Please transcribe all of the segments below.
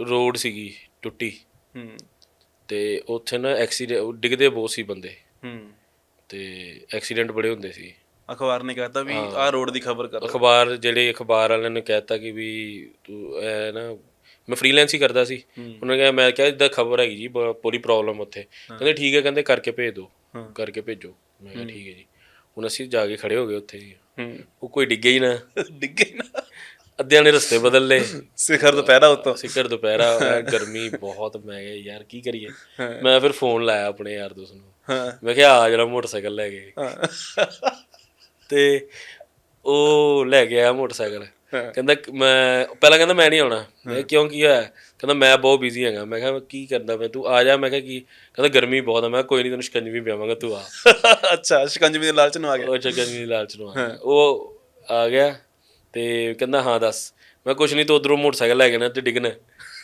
Road ਸੀਗੀ ਟੁੱਟੀ। ਹੂੰ। ਤੇ ਉੱਥੇ ਨਾ ਐਕਸੀਡੈਂਟ ਡਿੱਗਦੇ ਬਹੁਤ ਸੀ ਬੰਦੇ। ਹੂੰ। ਤੇ ਐਕਸੀਡੈਂਟ ਬੜੇ ਹੁੰਦੇ ਸੀ। ਅਖਬਾਰ ਨੇ ਕਹਤਾ ਵੀ ਆਹ ਰੋਡ ਦੀ ਖਬਰ ਕਰੋ। ਅਖਬਾਰ ਜਿਹੜੇ ਅਖਬਾਰ ਵਾਲਿਆਂ ਨੇ ਕਹਿਤਾ ਕਿ ਵੀ ਤੂੰ ਐ ਨਾ ਮੈਂ ਫ੍ਰੀਲੈਂਸ ਹੀ ਕਰਦਾ ਸੀ। ਉਹਨਾਂ ਨੇ ਕਿਹਾ ਮੈਂ ਕਿਹਾ ਇਦਾਂ ਖਬਰ ਹੈਗੀ ਜੀ ਪੂਰੀ ਪ੍ਰੋਬਲਮ ਉੱਥੇ। ਕਹਿੰਦੇ ਠੀਕ ਹੈ ਕਹਿੰਦੇ ਕਰਕੇ ਭੇਜ ਦਿਓ ਕਰਕੇ ਭੇਜੋ। ਮੈਂ ਕਿਹਾ ਠੀਕ ਹੈ ਜੀ। ਹੁਣ ਅਸੀਂ ਜਾ ਕੇ ਖੜੇ ਹੋ ਗਏ ਉੱਥੇ ਜੀ। ਹੂੰ। ਉਹ ਕੋਈ ਡਿੱਗੇ ਹੀ ਨਾ। ਡਿੱਗੇ ਨਾ। ਅੱਧਿਆਂ ਨੇ ਰਸਤੇ ਬਦਲ ਲਏ। ਸਿਖਰ ਦੁਪਹਿਰਾ ਉੱਤੋਂ। ਸਿੱਕਰ ਦੁਪਹਿਰਾ ਹੋਇਆ ਗਰਮੀ ਬਹੁਤ ਮੈਂ ਕਿਹਾ ਯਾਰ ਕੀ ਕਰੀਏ? ਮੈਂ ਫਿਰ ਫੋਨ ਲਾਇਆ ਆਪਣੇ ਯਾਰ ਦੋਸਤ ਨੂੰ। ਮੈਂ ਕਿਹਾ ਆ ਜਿਹੜਾ ਮੋਟਰਸਾਈਕਲ ਲੈ ਕੇ ਤੇ ਉਹ ਲੈ ਆਇਆ ਮੋਟਰਸਾਈਕਲ। ਕਹਿੰਦਾ ਮੈਂ ਪਹਿਲਾਂ ਕਹਿੰਦਾ ਮੈਂ ਨਹੀਂ ਆਉਣਾ। ਮੈਂ ਕਿਉਂ ਕੀ ਹੋਇਆ? ਕਹਿੰਦਾ ਮੈਂ ਬਹੁਤ ਬਿਜ਼ੀ ਹੈਗਾ। ਮੈਂ ਕਿਹਾ ਕੀ ਕਰਦਾ ਮੈਂ ਤੂੰ ਆ ਜਾ। ਮੈਂ ਕਿਹਾ ਕੀ? ਕਹਿੰਦਾ ਗਰਮੀ ਬਹੁਤ ਆ। ਮੈਂ ਕੋਈ ਨਹੀਂ ਤੈਨੂੰ ਸ਼ਿਕੰਜਵੀ ਪਿਆਵਾਂਗਾ ਤੂੰ ਆ। ਅੱਛਾ ਸ਼ਿਕੰਜਵੀ ਦੇ ਲਾਲਚ ਨੂੰ ਆ ਗਿਆ। ਉਹ ਸ਼ਿਕੰਜਵੀ ਦੀ ਲਾਲਚ ਨੂੰ ਆ ਗਿਆ। ਉਹ ਆ ਗਿਆ। ਤੇ ਕਹਿੰਦਾ ਹਾਂ ਦੱਸ। ਮੈਂ ਕੁਛ ਨਹੀਂ ਤੂੰ ਉਧਰੋਂ ਮੋਟਰਸਾਈਕਲ ਲੈ ਕੇ ਨਾ ਤੇ ਡਿੱਗਣਾ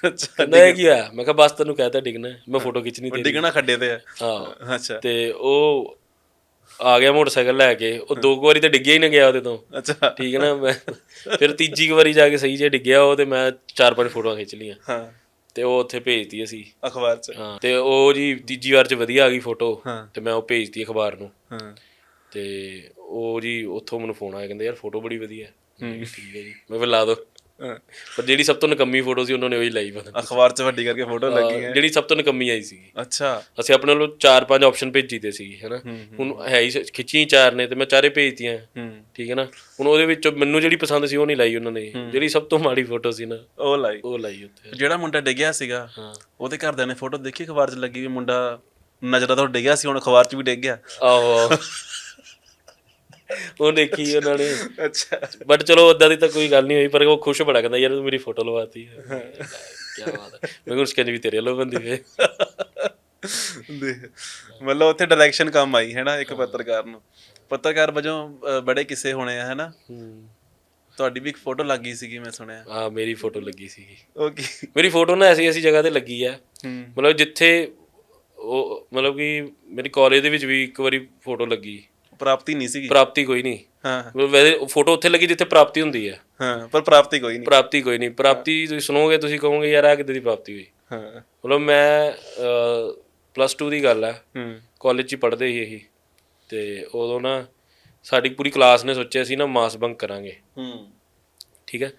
ਕਹਿੰਦਾ ਇਹ ਕੀ ਹੋਇਆ? ਮੈਂ ਕਿਹਾ ਬਸ ਤੈਨੂੰ ਕਹਿਤਾ ਡਿੱਗਣਾ ਮੈਂ ਫੋਟੋ ਖਿੱਚਣੀ ਤੇਰੀ। ਡਿੱਗਣਾ ਖੱਡੇ ਤੇ ਆ ਹਾਂ। ਅੱਛਾ। ਤੇ ਉਹ ਆ ਗਿਆ ਮੋਟਰਸਾਈਕਲ ਲੈ ਕੇ। ਉਹ ਦੋ ਵਾਰੀ ਤਾਂ ਡਿੱਗਿਆ ਹੀ ਨਾ ਗਿਆ ਉਹਦੇ ਤੋਂ। ਅੱਛਾ। ਠੀਕ ਹੈ ਨਾ ਮੈਂ ਫਿਰ ਤੀਜੀ ਵਾਰੀ ਜਾ ਕੇ ਸਹੀ ਜੇ ਡਿੱਗਿਆ ਉਹ ਤੇ ਮੈਂ ਚਾਰ ਪੰਜ ਫੋਟੋਆਂ ਖਿੱਚ ਲਈਆਂ। ਹਾਂ। ਤੇ ਉਹ ਉੱਥੇ ਭੇਜਤੀ ਅਸੀਂ। ਅਖਬਾਰ ਚ। ਹਾਂ ਤੇ ਉਹ ਜੀ ਤੀਜੀ ਵਾਰ ਚ ਵਧੀਆ ਆ ਗਈ ਫੋਟੋ। ਤੇ ਮੈਂ ਉਹ ਭੇਜਤੀ ਅਖਬਾਰ ਨੂੰ। ਹਾਂ। ਤੇ ਉਹ ਜੀ ਉੱਥੋਂ ਮੈਨੂੰ ਫੋਨ ਆਇਆ ਕਹਿੰਦੇ ਯਾਰ ਫੋਟੋ ਬੜੀ ਵਧੀਆ ਠੀਕ ਹੈ ਜੀ ਮੈਂ ਫਿਰ ਲਾ ਦੋ। ਪਰ ਜਿਹੜੀ ਸਭ ਤੋਂ ਨਕੰਮੀ ਫੋਟੋ ਸੀ ਉਹਨਾਂ ਨੇ ਉਹੀ ਲਾਈ ਪਤਾ ਅਖਬਾਰ ਚ ਵੱਡੀ ਕਰਕੇ ਫੋਟੋ ਲੱਗੀ। ਹੈ। ਜਿਹੜੀ ਸਭ ਤੋਂ ਨਕੰਮੀ ਆਈ ਸੀਗੀ। ਅੱਛਾ। ਅਸੀਂ ਆਪਣੇ ਵੱਲੋਂ ਚਾਰ ਪੰਜ ਆਪਸ਼ਨ ਭੇਜੀ ਤੇ ਸੀ ਹੈਨਾ? ਹੁਣ ਹੈ ਹੀ ਸ- ਖਿੱਚੀ ਚਾਰ ਨੇ ਤੇ ਮੈਂ ਚਾਰੇ ਭੇਜਤੀਆਂ। ਹੂੰ। ਠੀਕ ਹੈ ਨਾ? ਹੁਣ ਉਹਦੇ ਵਿੱਚ ਮੈਨੂੰ ਜਿਹੜੀ ਪਸੰਦ ਸੀ ਉਹ ਨਹੀਂ ਲਾਈ ਉਹਨਾਂ ਨੇ। ਜਿਹੜੀ ਸਭ ਤੋਂ ਮਾੜੀ ਫੋਟੋ ਸੀ ਨਾ ਉਹ ਲਾਈ। ਉਹ ਲਾਈ ਉੱਥੇ। ਜਿਹੜਾ ਮੁੰਡਾ ਡਿੱਗਿਆ ਸੀਗਾ ਹਾਂ। ਉਹਦੇ ਘਰਦਿਆਂ ਨੇ ਫੋਟੋ ਦੇਖੀ ਅਖਬਾਰ 'ਚ ਲੱਗੀ ਵੀ ਮੁੰਡਾ ਨਜ਼ਰਾਂ ਤੋਂ ਡਿੱਗਿਆ ਸੀ ਹੁਣ ਅਖਬਾਰ 'ਚ ਵੀ ਡਿੱਗ ਗਿਆ। ਆਹੋ। ਉਹ ਦੇਖੀ ਉਹਨਾਂ ਨੇ। ਅੱਛਾ। ਬਟ ਚਲੋ ਉਦਾਂ ਦੀ ਤਾਂ ਕੋਈ ਗੱਲ ਨਹੀਂ ਹੋਈ ਪਰ ਉਹ ਖੁਸ਼ ਬੜਾ ਕਹਿੰਦਾ ਯਾਰ ਤੂੰ ਮੇਰੀ ਫੋਟੋ ਲਵਾਤੀ ਕੀ ਬਾਤ ਹੈ। ਮੈਂ ਉਸ ਕਹਿੰਦੀ ਵੀ ਤੇਰੇ ਵੱਲੋਂ ਬੰਦੀ ਵੇ। ਦੇਖ ਮਤਲਬ ਉੱਥੇ ਡਾਇਰੈਕਸ਼ਨ ਕੰਮ ਆਈ ਹੈ ਨਾ ਇੱਕ ਪੱਤਰਕਾਰ ਨੂੰ। ਪੱਤਰਕਾਰ ਵਜੋਂ ਬੜੇ ਕਿੱਸੇ ਹੋਣੇ ਆ ਹੈ ਨਾ। ਤੁਹਾਡੀ ਵੀ ਇੱਕ ਫੋਟੋ ਲੱਗੀ ਸੀਗੀ ਮੈਂ ਸੁਣਿਆ। ਆ ਮੇਰੀ ਫੋਟੋ ਲੱਗੀ ਸੀਗੀ। ਓਕੇ। ਮੇਰੀ ਫੋਟੋ ਨਾ ਐਸੀ ਐਸੀ ਜਗ੍ਹਾ ਤੇ ਲੱਗੀ ਆ। ਹੂੰ। ਮਤਲਬ ਜਿੱਥੇ ਉਹ ਮਤਲਬ ਕਿ ਮੇਰੀ ਕਾਲਜ ਦੇ ਵਿੱਚ ਵੀ ਇੱਕ ਵਾਰੀ ਫੋਟੋ ਲੱਗੀ। ਪ੍ਰਾਪਤੀ ਨਹੀਂ ਸੀਗੀ। ਪ੍ਰਾਪਤੀ ਕੋਈ ਨਹੀਂ। ਹਾਂ। ਵੈਸੇ ਫੋਟੋ ਉੱਥੇ ਲੱਗੀ ਜਿੱਥੇ ਪ੍ਰਾਪਤੀ ਹੁੰਦੀ ਹੈ। ਹਾਂ ਪਰ ਪ੍ਰਾਪਤੀ ਕੋਈ ਨਹੀਂ। ਪ੍ਰਾਪਤੀ ਕੋਈ ਨਹੀਂ। ਪ੍ਰਾਪਤੀ ਤੁਸੀਂ ਸੁਣੋਗੇ ਤੁਸੀਂ ਕਹੋਗੇ ਯਾਰ ਆ ਕਿੱਦਾਂ ਦੀ ਪ੍ਰਾਪਤੀ ਹੋਈ? ਹਾਂ। ਮਤਲਬ ਮੈਂ ਪਲੱਸ 2 ਦੀ ਗੱਲ ਹੈ। ਹੂੰ। ਕਾਲਜ 'ਚ ਪੜ੍ਹਦੇ ਸੀ ਇਹੀ। ਤੇ ਉਦੋਂ ਨਾ ਸਾਡੀ ਪੂਰੀ ਕਲਾਸ ਨੇ ਸੋਚਿਆ ਸੀ ਨਾ ਮਾਸ ਬੰਕ ਕਰਾਂਗੇ। ਹੂੰ। ਠੀਕ ਹੈ?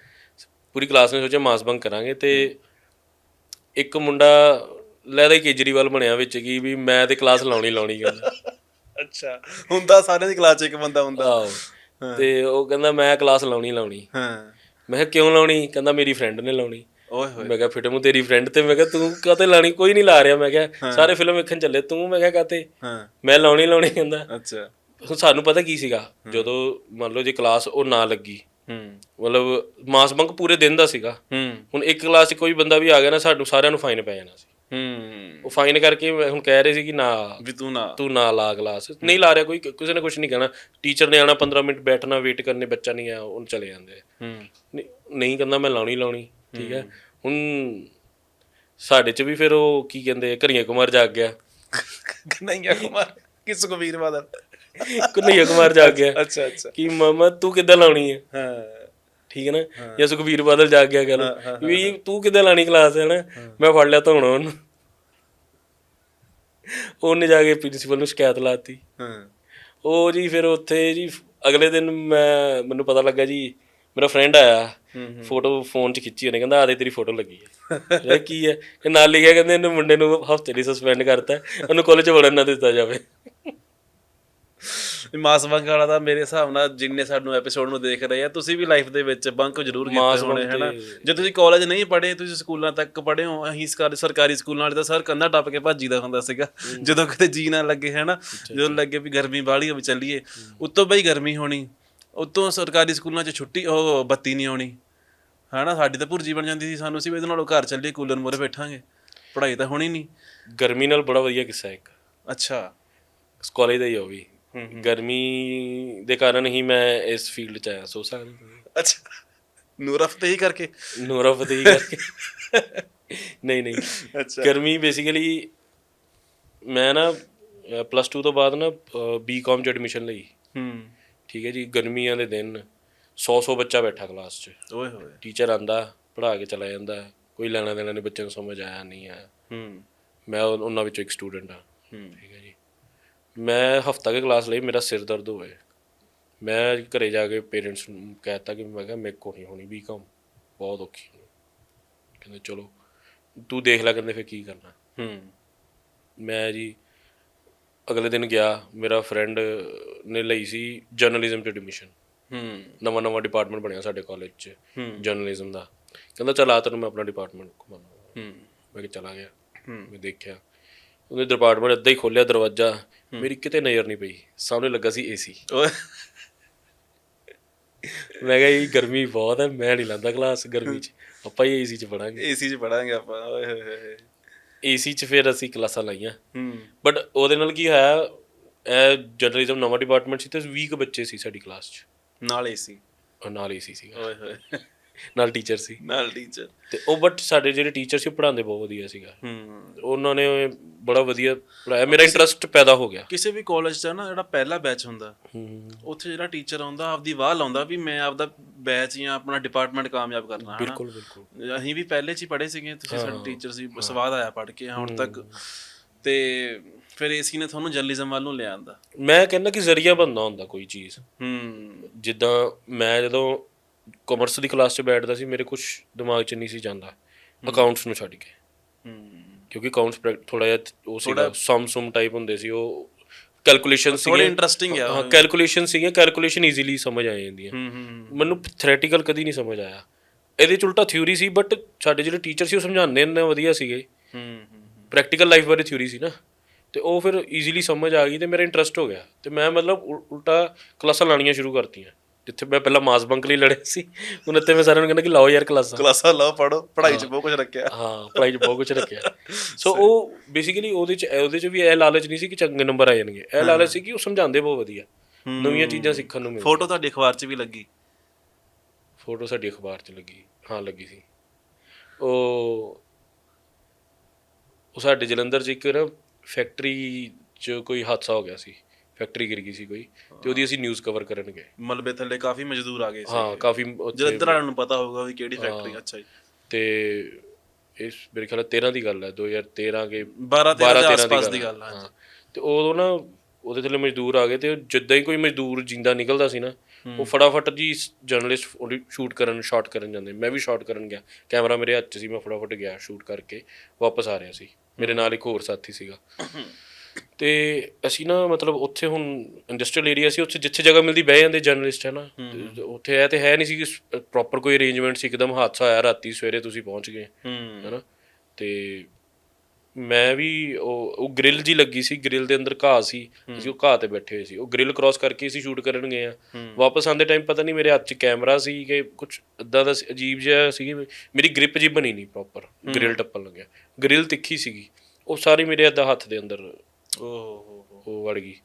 ਪੂਰੀ ਕਲਾਸ ਨੇ ਸੋਚਿਆ ਮਾਸ ਬੰਕ ਕਰਾਂਗੇ ਤੇ ਇੱਕ ਮੁੰਡਾ ਲੈਦਾ ਹੀ ਕੇਜਰੀਵਾਲ ਬਣਿਆ ਵਿੱਚ ਕੀ ਵੀ ਮੈਂ ਤੇ ਕਲਾਸ ਲਾਉਣੀ ਲਾਉਣੀ ਕਹਿੰਦਾ ਅੱਛਾ। ਹੁੰਦਾ ਸਾਰਿਆਂ ਦੀ ਕਲਾਸ 'ਚ ਇੱਕ ਬੰਦਾ ਹੁੰਦਾ। ਆਹੋ। ਤੇ ਉਹ ਕਹਿੰਦਾ ਮੈਂ ਕਲਾਸ ਲਾਉਣੀ ਲਾਉਣੀ। ਹਾਂ। ਮੈਂ ਕਿਹਾ ਕਿਉਂ ਲਾਉਣੀ? ਕਹਿੰਦਾ ਮੇਰੀ ਫਰੈਂਡ ਨੇ ਲਾਉਣੀ। ਓਏ ਹੋਏ। ਮੈਂ ਕਿਹਾ ਫਿੱਟ ਮੂੰ ਤੇਰੀ ਫਰੈਂਡ ਤੇ। ਮੈਂ ਕਿਹਾ ਤੂੰ ਕਾਤੇ ਲਾਣੀ ਕੋਈ ਨਹੀਂ ਲਾ ਰਿਹਾ। ਮੈਂ ਕਿਹਾ ਸਾਰੇ ਫਿਲਮ ਵੇਖਣ ਚੱਲੇ ਤੂੰ? ਮੈਂ ਕਿਹਾ ਕਾਤੇ ਹਾਂ। ਮੈਂ ਲਾਉਣੀ ਲਾਉਣੀ ਕਹਿੰਦਾ। ਅੱਛਾ। ਹੁਣ ਸਾਨੂੰ ਪਤਾ ਕੀ ਸੀਗਾ? ਜਦੋਂ ਮੰਨ ਲਓ ਜੇ ਕਲਾਸ ਉਹ ਨਾ ਲੱਗੀ ਹੂੰ। ਮਤਲਬ ਮਾਸ ਬੰਕ ਪੂਰੇ ਦਿਨ ਦਾ ਸੀਗਾ। ਹੂੰ। ਹੁਣ ਇੱਕ ਕਲਾਸ 'ਚ ਕੋਈ ਬੰਦਾ ਵੀ ਆ ਗਿਆ ਨਾ ਸਾਨੂੰ ਸਾਰਿਆਂ ਨੂੰ ਫਾਈਨ ਪੈ ਜਾਣਾ ਸੀ। ਹੂੰ। ਉਹ ਫਾਈਨ ਕਰਕੇ ਹੁਣ ਕਹਿ ਰਹੇ ਸੀ ਕਿ ਨਾ ਵੀ ਤੂੰ ਨਾ। ਤੂੰ ਨਾ ਲਾ ਕਲਾਸ ਨਹੀਂ ਲਾ ਰਿਹਾ ਕੋਈ ਕਿਸੇ ਨੇ ਕੁਝ ਨਹੀਂ ਕਹਿਣਾ। ਟੀਚਰ ਨੇ ਆਣਾ 15 ਮਿੰਟ ਬੈਠਣਾ ਵੇਟ ਕਰਨੇ ਬੱਚਾ ਨਹੀਂ ਆਇਆ ਉਹ ਚਲੇ ਜਾਂਦੇ ਹੂੰ। ਨਹੀਂ ਨਹੀਂ ਕਹਿੰਦਾ ਮੈਂ ਲਾਉਣੀ ਲਾਉਣੀ ਠੀਕ ਹੈ। ਹੁਣ ਸਾਡੇ 'ਚ ਵੀ ਫਿਰ ਉਹ ਕੀ ਕਹਿੰਦੇ ਕਰੀਆਂ ਕੁਮਾਰ ਜਾਗ ਗਿਆ। ਕਨਈਆ ਕੁਮਾਰ ਕਿਸ ਕੋ ਵੀਰ ਬਾਦਲ ਕਨਈਆ ਕੁਮਾਰ ਜਾਗ ਗਿਆ। ਅੱਛਾ ਅੱਛਾ। ਕਿ ਮਾਮਾ ਤੂੰ ਕਿੱਦਾਂ ਲਾਉਣੀ ਹੈ ਹਾਂ। ਠੀਕ ਹੈ ਨਾ? ਜਾਂ ਸੁਖਵੀਰ ਬਾਦਲ ਜਾਗ ਗਿਆ ਕਹ ਲੋ ਵੀ ਤੂੰ ਕਿੱਦਾਂ ਲਾਣੀ ਕਲਾਸ ਹੈ ਨਾ? ਮੈਂ ਫੜ ਲਿਆ ਧੋਣਾ ਉਹਨੂੰ। ਉਹਨੇ ਜਾ ਕੇ ਪ੍ਰਿੰਸੀਪਲ ਨੂੰ ਸ਼ਿਕਾਇਤ ਲਾਤੀ ਹਾਂ। ਉਹ ਜੀ ਫਿਰ ਉੱਥੇ ਜੀ ਅਗਲੇ ਦਿਨ ਮੈਂ ਮੈਨੂੰ ਪਤਾ ਲੱਗਾ ਜੀ ਮੇਰਾ ਫਰੈਂਡ ਆਇਆ। ਫੋਟੋ ਫੋਨ 'ਚ ਖਿੱਚੀ ਉਹਨੇ ਕਹਿੰਦਾ ਆ ਦੇ ਤੇਰੀ ਫੋਟੋ ਲੱਗੀ ਹੈ। ਇਹ ਕੀ ਹੈ? ਇਹ ਨਾਲ ਲਿਖਿਆ ਕਹਿੰਦੇ ਇਹਨੂੰ ਮੁੰਡੇ ਨੂੰ ਹਫ਼ਤੇ ਲਈ ਸਸਪੈਂਡ ਕਰਤਾ ਉਹਨੂੰ ਕਾਲਜ ਵੜਨ ਨਾ ਦਿੱਤਾ ਜਾਵੇ। ਮਾਸ ਬੰਕ ਵਾਲਾ ਤਾਂ ਮੇਰੇ ਹਿਸਾਬ ਨਾਲ ਜਿੰਨੇ ਸਾਨੂੰ ਐਪੀਸੋਡ ਨੂੰ ਦੇਖ ਰਹੇ ਆ ਤੁਸੀਂ ਵੀ ਲਾਈਫ ਦੇ ਵਿੱਚ ਬੰਕ ਜ਼ਰੂਰ ਕੀਤੇ ਹੋਣੇ ਹੈਨਾ? ਜੇ ਤੁਸੀਂ ਕਾਲਜ ਨਹੀਂ ਪੜ੍ਹੇ ਤੁਸੀਂ ਸਕੂਲਾਂ ਤੱਕ ਪੜ੍ਹੇ ਹੋ ਅਸੀਂ ਸਰਕਾਰੀ ਸਕੂਲਾਂ ਵਾਲੇ ਤਾਂ ਸਰ ਕੰਧਾ ਟੱਪ ਕੇ ਭੱਜੀਦਾ ਹੁੰਦਾ ਸੀਗਾ। ਜਦੋਂ ਕਿਤੇ ਜੀ ਨਾ ਲੱਗੇ ਹੈਨਾ? ਜਦੋਂ ਲੱਗੇ ਵੀ ਗਰਮੀ ਬਾਹਲੀ ਵੀ ਚੱਲੀਏ। ਉੱਤੋਂ ਬਈ ਗਰਮੀ ਹੋਣੀ ਉੱਤੋਂ ਸਰਕਾਰੀ ਸਕੂਲਾਂ 'ਚ ਛੁੱਟੀ ਉਹ ਬੱਤੀ ਨਹੀਂ ਆਉਣੀ। ਹੈਨਾ? ਸਾਡੀ ਤਾਂ ਭੁਰਜੀ ਬਣ ਜਾਂਦੀ ਸੀ ਸਾਨੂੰ ਸੀ ਵੀ ਇਹਦੇ ਨਾਲੋਂ ਘਰ ਚੱਲੀਏ ਕੂਲਰ ਮੂਹਰੇ ਬੈਠਾਂਗੇ। ਪੜ੍ਹਾਈ ਤਾਂ ਹੋਣੀ ਨਹੀਂ। ਗਰਮੀ ਨਾਲ ਬੜਾ ਵਧੀਆ ਕਿੱਸਾ ਇੱਕ। ਅੱਛਾ। ਕਾਲਜ ਦਾ ਹੀ ਉਹ ਵੀ। ਗਰਮੀ ਦੇ ਕਾਰਨ ਹੀ ਮੈਂ ਇਸ ਫੀਲਡ 'ਚ ਆਇਆ ਸੋ ਸਕਦਾ ਅੱਛਾ ਨੂਰਫ ਤੇ ਹੀ ਕਰਕੇ। ਨੂਰਾ ਫਤਿਹ ਕਰਕੇ। ਨਹੀਂ ਨਹੀਂ। ਅੱਛਾ। ਗਰਮੀ ਬੇਸਿਕਲੀ ਮੈਂ ਨਾ ਪਲੱਸ 2 ਤੋਂ ਬਾਅਦ ਨਾ ਬੀਕਾਮ ਚ ਐਡਮਿਸ਼ਨ ਲਈ। ਹੂੰ। ਠੀਕ ਹੈ ਜੀ ਗਰਮੀਆਂ ਦੇ ਦਿਨ 100 100 ਬੱਚਾ ਬੈਠਾ ਕਲਾਸ 'ਚ। ਓਏ ਹੋਏ। ਟੀਚਰ ਆਂਦਾ ਪੜ੍ਹਾ ਕੇ ਚਲਾ ਜਾਂਦਾ ਕੋਈ ਲੈਣਾ ਦੇਣਾ ਨਹੀਂ ਬੱਚੇ ਨੂੰ ਸਮਝ ਆਇਆ ਨਹੀਂ ਆਇਆ। ਹੂੰ। ਮੈਂ ਉਹ- ਉਹਨਾਂ ਵਿੱਚੋਂ ਇੱਕ ਸਟੂਡੈਂਟ ਹਾਂ। ਹੂੰ। ਠੀਕ ਹੈ ਜੀ। ਮੈਂ ਹਫਤਾ ਕੇ ਕਲਾਸ ਲਈ ਮੇਰਾ ਸਿਰ ਦਰਦ ਹੋਏ ਮੈਂ ਘਰੇ ਜਾ ਕੇ ਪੇਰੈਂਟਸ ਨੂੰ ਕਹਿਤਾ ਕਿ ਮੈਂ ਕਿਹਾ ਮੇਰੇ ਕੋਲ ਨਹੀਂ ਹੋਣੀ ਬੀਕਾਮ ਬਹੁਤ ਔਖੀ ਹੋਣੀ। ਕਹਿੰਦੇ ਚਲੋ ਤੂੰ ਦੇਖ ਲੈ ਕਹਿੰਦੇ ਫਿਰ ਕੀ ਕਰਨਾ। ਹੂੰ। ਮੈਂ ਜੀ ਅਗਲੇ ਦਿਨ ਗਿਆ ਮੇਰਾ ਫਰੈਂਡ ਨੇ ਲਈ ਸੀ ਜਰਨਲਿਜ਼ਮ ਚ ਐਡਮਿਸ਼ਨ ਹੂੰ। ਨਵਾਂ ਨਵਾਂ ਡਿਪਾਰਟਮੈਂਟ ਬਣਿਆ ਸਾਡੇ ਕਾਲਜ 'ਚ ਹੂੰ। ਜਰਨਲਿਜ਼ਮ ਦਾ। ਕਹਿੰਦਾ ਚਲ ਆ ਤੈਨੂੰ ਮੈਂ ਆਪਣਾ ਡਿਪਾਰਟਮੈਂਟ ਘੁਮਾਉਂਦਾ। ਹੂੰ। ਮੈਂ ਕਿ ਚਲਾ ਗਿਆ। ਹੂੰ। ਮੈਂ ਦੇਖਿਆ। ਉਹਨੇ ਡਿਪਾਰਟਮੈਂਟ ਏਦਾਂ ਹੀ ਖੋਲਿਆ ਦਰਵਾਜ਼ਾ। ਮੇਰੀ ਕਿਤੇ ਨਜ਼ਰ ਨਹੀਂ ਪਈ। ਸਾਹਮਣੇ ਲੱਗਾ ਸੀ ਏਸੀ ਮੈਂ ਕਿਹਾ ਇਹ ਗਰਮੀ ਬਹੁਤ ਹੈ ਮੈਂ ਨਹੀਂ ਲਾਂਦਾ ਕਲਾਸ ਗਰਮੀ 'ਚ। ਆਪਾਂ ਹੀ ਏਸੀ 'ਚ ਪੜਾਂਗੇ ਏਸੀ 'ਚ ਪੜਾਂਗੇ ਆਪਾਂ। ਓਏ ਹੋਏ ਹੋਏ ਏਸੀ 'ਚ ਫਿਰ ਅਸੀਂ ਕਲਾਸਾਂ ਲਾਈਆਂ। ਹੂੰ। ਬਟ ਉਹਦੇ ਨਾਲ ਕੀ ਹੋਇਆ ਇਹ ਜਰਨਲਿਜ਼ਮ ਨਵਾਂ ਡਿਪਾਰਟਮੈਂਟ ਸੀ ਤੇ 20 ਕੁ ਬੱਚੇ ਸੀ ਸਾਡੀ ਕਲਾਸ 'ਚ। ਨਾਲ ਏਸੀ ਨਾਲ ਏਸੀ ਸੀਗਾ। ਓਏ ਹੋਏ। ਨਾਲ ਟੀਚਰ ਸੀ। ਨਾਲ ਟੀਚਰ ਤੇ ਉਹ ਬਟ ਸਾਡੇ ਜਿਹੜੇ ਟੀਚਰ ਸੀ ਪੜਾਉਂਦੇ ਬਹੁਤ ਵਧੀਆ ਸੀਗਾ। ਹੂੰ। ਉਹਨਾਂ ਨੇ ਬੜਾ ਵਧੀਆ ਪੜਾਇਆ ਮੇਰਾ ਇੰਟਰਸਟ ਪੈਦਾ ਹੋ ਗਿਆ। ਕਿਸੇ ਵੀ ਕਾਲਜ 'ਚ ਨਾ ਜਿਹੜਾ ਪਹਿਲਾ ਬੈਚ ਹੁੰਦਾ ਹੂੰ। ਉੱਥੇ ਜਿਹੜਾ ਟੀਚਰ ਆਉਂਦਾ ਆਪਦੀ ਵਾਹ ਲਾਉਂਦਾ ਵੀ ਮੈਂ ਆਪਦਾ ਬੈਚ ਜਾਂ ਆਪਣਾ ਡਿਪਾਰਟਮੈਂਟ ਕਾਮਯਾਬ ਕਰਨਾ ਹੈ ਬਿਲਕੁਲ ਬਿਲਕੁਲ। ਅਸੀਂ ਵੀ ਪਹਿਲੇ 'ਚ ਹੀ ਪੜ੍ਹੇ ਸੀਗੇ ਤੁਸੀਂ ਸਾਡੇ ਟੀਚਰ ਸੀ ਸਵਾਦ ਆਇਆ ਪੜ੍ਹ ਕੇ ਹੁਣ ਤੱਕ। ਤੇ ਫਿਰ ਏਸੀ ਨੇ ਤੁਹਾਨੂੰ ਜਰਨਲਿਜ਼ਮ ਵੱਲ ਨੂੰ ਲਿਆਂਦਾ। ਮੈਂ ਕਹਿੰਦਾ ਕਿ ਜ਼ਰੀਆ ਬੰਦਾ ਹੁੰਦਾ ਕੋਈ ਚੀਜ਼। ਹੂੰ। ਜਿੱਦਾਂ ਮੈਂ ਜਦੋਂ ਕਾਮਰਸ ਦੀ ਕਲਾਸ 'ਚ ਬੈਠਦਾ ਸੀ ਮੇਰੇ ਕੁਝ ਦਿਮਾਗ 'ਚ ਨਹੀਂ ਸੀ ਜਾਂਦਾ। ਅਕਾਊਂਟਸ ਨੂੰ ਛੱਡ ਕੇ। ਕਿਉਂਕਿ ਅਕਾਊਂਟਸ ਥੋੜਾ ਜਿਹਾ ਉਹ ਸੀਗਾ ਸਮ ਸੁਮ ਟਾਈਪ ਹੁੰਦੇ ਸੀ ਉਹ ਕੈਲਕੂਲੇਸ਼ਨ ਸੀ ਥੋੜੇ ਇੰਟਰਸਟਿੰਗ ਆ। ਹਾਂ ਕੈਲਕੂਲੇਸ਼ਨ ਸੀਗੀਆਂ ਕੈਲਕੂਲੇਸ਼ਨ ਈਜ਼ੀਲੀ ਸਮਝ ਆ ਜਾਂਦੀਆਂ। ਮੈਨੂੰ ਥਿਓਰੇਟੀਕਲ ਕਦੀ ਨਹੀਂ ਸਮਝ ਆਇਆ। ਇਹਦੇ ਚ ਉਲਟਾ ਥਿਊਰੀ ਸੀ ਬਟ ਸਾਡੇ ਜਿਹੜੇ ਟੀਚਰ ਸੀ ਉਹ ਸਮਝਾਉਂਦੇ ਨੇ ਵਧੀਆ ਸੀਗੇ। ਹੂੰ ਪ੍ਰੈਕਟੀਕਲ ਲਾਈਫ ਬਾਰੇ ਥਿਊਰੀ ਸੀ ਨਾ। ਤੇ ਉਹ ਫਿਰ ਈਜ਼ੀਲੀ ਸਮਝ ਆ ਗਈ ਤੇ ਮੇਰਾ ਇੰਟਰਸਟ ਹੋ ਗਿਆ। ਤੇ ਮੈਂ ਮਤਲਬ ਉਲ- ਉਲਟਾ ਕਲਾਸਾਂ ਲਾਣੀਆਂ ਸ਼ੁਰੂ ਕਰਤੀਆਂ। ਜਿੱਥੇ ਮੈਂ ਪਹਿਲਾਂ ਮਾਸ ਬੰਕ ਲਈ ਲੜਿਆ ਸੀ ਹੁਣ ਇੱਥੇ ਮੈਂ ਸਾਰਿਆਂ ਨੂੰ ਕਹਿੰਦਾ ਕਿ ਲਾਓ ਯਾਰ ਕਲਾਸਾਂ। ਕਲਾਸਾਂ ਲਓ ਪੜੋ ਪੜ੍ਹਾਈ 'ਚ ਬਹੁਤ ਕੁਝ ਰੱਖਿਆ। ਹਾਂ ਪੜਾਈ 'ਚ ਬਹੁਤ ਕੁਝ ਰੱਖਿਆ। ਸੋ ਉਹ ਬੇਸਿਕਲੀ ਉਹਦੇ 'ਚ ਉਹਦੇ 'ਚ ਵੀ ਇਹ ਲਾਲਚ ਨਹੀਂ ਸੀ ਕਿ ਚੰਗੇ ਨੰਬਰ ਆ ਜਾਣਗੇ। ਇਹ ਲਾਲਚ ਸੀ ਕਿ ਉਹ ਸਮਝਾਉਂਦੇ ਬਹੁਤ ਵਧੀਆ। ਨਵੀਆਂ ਚੀਜ਼ਾਂ ਸਿੱਖਣ ਨੂੰ ਮਿਲਦੀਆਂ। ਫੋਟੋ ਤੁਹਾਡੀ ਅਖਬਾਰ 'ਚ ਵੀ ਲੱਗੀ? ਫੋਟੋ ਸਾਡੀ ਅਖਬਾਰ 'ਚ ਲੱਗੀ। ਹਾਂ ਲੱਗੀ ਸੀ। ਉਹ ਉਹ ਸਾਡੇ ਜਲੰਧਰ 'ਚ ਇੱਕ ਨਾ ਫੈਕਟਰੀ 'ਚ ਕੋਈ ਹਾਦਸਾ ਹੋ ਗਿਆ ਸੀ। ਫੈਕਟਰੀ ਗਿਰ ਗਈ ਸੀ ਕੋਈ ਤੇ ਉਹਦੀ ਅਸੀਂ ਨਿਊਜ਼ ਕਵਰ ਕਰਨ ਗਏ ਮਲਬੇ ਥੱਲੇ ਕਾਫੀ ਮਜ਼ਦੂਰ ਆ ਗਏ ਸੀ। ਹਾਂ ਕਾਫੀ ਜਲੰਧਰ ਵਾਲਿਆਂ ਨੂੰ ਪਤਾ ਹੋਊਗਾ ਵੀ ਕਿਹੜੀ ਫੈਕਟਰੀ ਅੱਛਾ ਜੀ। ਤੇ ਇਸ ਮੇਰੇ ਖਿਆਲ ਨਾਲ 13 ਦੀ ਗੱਲ ਹੈ 2013 ਕੇ 12 13 ਦੇ ਆਸ-ਪਾਸ ਦੀ ਗੱਲ ਹੈ ਹਾਂ। ਤੇ ਉਦੋਂ ਨਾ ਉਹਦੇ ਥੱਲੇ ਮਜ਼ਦੂਰ ਆ ਗਏ ਤੇ ਜਿੱਦਾਂ ਹੀ ਕੋਈ ਮਜ਼ਦੂਰ ਜਿੰਦਾ ਨਿਕਲਦਾ ਸੀ ਨਾ ਉਹ ਫਟਾਫਟ ਜੀ ਜਰਨਲਿਸਟ ਉਹਦੀ ਸ਼ੂਟ ਕਰਨ ਸ਼ਾਟ ਕਰਨ ਜਾਂਦੇ। ਮੈਂ ਵੀ ਸ਼ਾਟ ਕਰਨ ਗਿਆ। ਕੈਮਰਾ ਮੇਰੇ ਹੱਥ 'ਚ ਸੀ ਮੈਂ ਫਟਾਫਟ ਗਿਆ ਸ਼ੂਟ ਕਰਕੇ ਵਾਪਸ ਆ ਰਿਹਾ ਸੀ। ਮੇਰੇ ਨਾਲ ਇੱਕ ਹੋਰ ਸਾਥੀ ਸੀਗਾ। ਤੇ ਅਸੀਂ ਨਾ ਮਤਲਬ ਉੱਥੇ ਹੁਣ ਇੰਡਸਟਰੀਅਲ ਏਰੀਆ ਸੀ ਉੱਥੇ ਜਿੱਥੇ ਜਗ੍ਹਾ ਮਿਲਦੀ ਬਹਿ ਜਾਂਦੇ ਜਰਨਲਿਸਟ ਹੈ ਨਾ? ਤੇ ਉੱਥੇ ਇਹ ਤੇ ਹੈ ਨਹੀਂ ਸੀ ਕਿ ਪ੍ਰੋਪਰ ਕੋਈ ਅਰੇਂਜਮੈਂਟ ਸੀ ਇੱਕਦਮ ਹਾਦਸਾ ਆਇਆ ਰਾਤੀ ਸਵੇਰੇ ਤੁਸੀਂ ਪਹੁੰਚ ਗਏ ਹੂੰ। ਹੈਨਾ ਤੇ ਮੈਂ ਵੀ ਉਹ ਉਹ ਗ੍ਰਿਲ ਜੀ ਲੱਗੀ ਸੀ ਗ੍ਰਿਲ ਦੇ ਅੰਦਰ ਘਾਹ ਸੀ ਅਸੀਂ ਉਹ ਘਾਹ ਤੇ ਬੈਠੇ ਹੋਏ ਸੀ। ਉਹ ਗ੍ਰਿਲ ਕ੍ਰਾਸ ਕਰਕੇ ਅਸੀਂ ਸ਼ੂਟ ਕਰਨ ਗਏ ਆ ਵਾਪਸ ਆਉਂਦੇ ਟਾਈਮ ਪਤਾ ਨਹੀਂ ਮੇਰੇ ਹੱਥ 'ਚ ਕੈਮਰਾ ਸੀ ਕਿ ਕੁਝ ਇਦਾਂ ਦਾ ਅਜੀਬ ਜਿਹਾ ਸੀ ਮੇਰੀ ਗ੍ਰਿਪ ਜੀ ਬਣੀ ਨਹੀਂ ਪ੍ਰੋਪਰ ਗ੍ਰਿਲ ਟੱਪਣ ਲੱਗਿਆ। ਗ੍ਰਿਲ ਤਿੱਖੀ ਸੀਗੀ। ਉਹ ਸਾਰੀ ਮੇਰੇ ਅੱਧਾ ਹੱਥ ਦੇ ਅੰਦਰ ਓਹ ਹੋ ਹੋ ਉਹ ਵੜ ਗਈ